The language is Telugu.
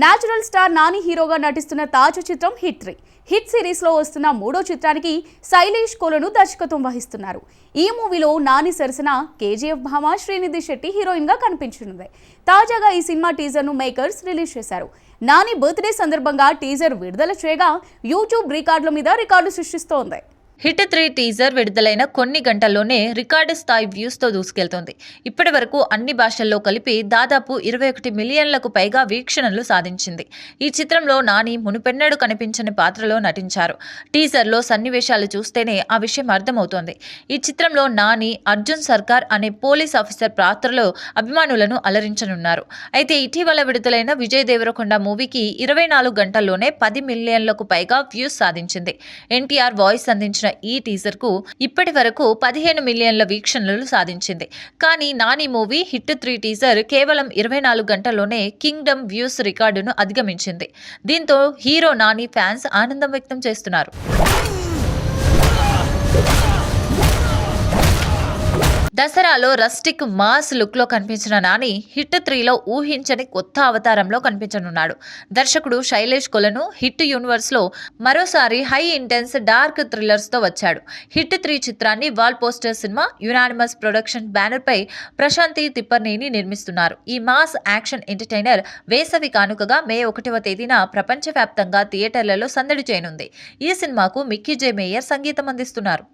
న్యాచురల్ స్టార్ నాని హీరోగా నటిస్తున్న తాజా చిత్రం హిట్ త్రీ. హిట్ సిరీస్లో వస్తున్న మూడో చిత్రానికి శైలేష్ కోలను దర్శకత్వం వహిస్తున్నారు. ఈ మూవీలో నాని సరసన కేజీఎఫ్ భామ శ్రీనిధి శెట్టి హీరోయిన్గా కనిపించనుంది. తాజాగా ఈ సినిమా టీజర్ను మేకర్స్ రిలీజ్ చేశారు. నాని బర్త్డే సందర్భంగా టీజర్ విడుదల చేయగా యూట్యూబ్ రికార్డుల మీద రికార్డు సృష్టిస్తోంది. హిట్ త్రీ టీజర్ విడుదలైన కొన్ని గంటల్లోనే రికార్డు స్థాయి వ్యూస్తో దూసుకెళ్తోంది. ఇప్పటి వరకు అన్ని భాషల్లో కలిపి దాదాపు ఇరవై ఒకటి మిలియన్లకు పైగా వీక్షణలు సాధించింది. ఈ చిత్రంలో నాని మునుపెన్నడు కనిపించని పాత్రలో నటించారు. టీజర్లో సన్నివేశాలు చూస్తేనే ఆ విషయం అర్థమవుతోంది. ఈ చిత్రంలో నాని అర్జున్ సర్కార్ అనే పోలీస్ ఆఫీసర్ పాత్రలో అభిమానులను అలరించనున్నారు. అయితే ఇటీవల విడుదలైన విజయ్ దేవరకొండ మూవీకి ఇరవై నాలుగు గంటల్లోనే పది మిలియన్లకు పైగా వ్యూస్ సాధించింది. ఎన్టీఆర్ వాయిస్ అందించిన ఈ టీజర్కు ఇప్పటి వరకు పదిహేను మిలియన్ల వీక్షణలు సాధించింది. కానీ Nani movie hit three teaser కేవలం ఇరవై నాలుగు గంటల్లోనే కింగ్డమ్ వ్యూస్ రికార్డును అధిగమించింది. దీంతో హీరో నాని ఫ్యాన్స్ ఆనందం వ్యక్తం చేస్తున్నారు. దసరాలో రస్టిక్ మాస్ లుక్లో కనిపించిన నాని హిట్ త్రీలో ఊహించని కొత్త అవతారంలో కనిపించనున్నాడు. దర్శకుడు శైలేష్ కొలను హిట్ యూనివర్స్లో మరోసారి హై ఇంటెన్స్ డార్క్ థ్రిల్లర్స్తో వచ్చాడు. హిట్ త్రీ చిత్రాన్ని వాల్ పోస్టర్ సినిమా యునానిమస్ ప్రొడక్షన్ బ్యానర్పై ప్రశాంతి తిప్పర్నేని నిర్మిస్తున్నారు. ఈ మాస్ యాక్షన్ ఎంటర్టైనర్ వేసవి కానుకగా మే ఒకటవ తేదీన ప్రపంచవ్యాప్తంగా థియేటర్లలో సందడి చేయనుంది. ఈ సినిమాకు మిక్కీ జే మేయర్ సంగీతం అందిస్తున్నారు.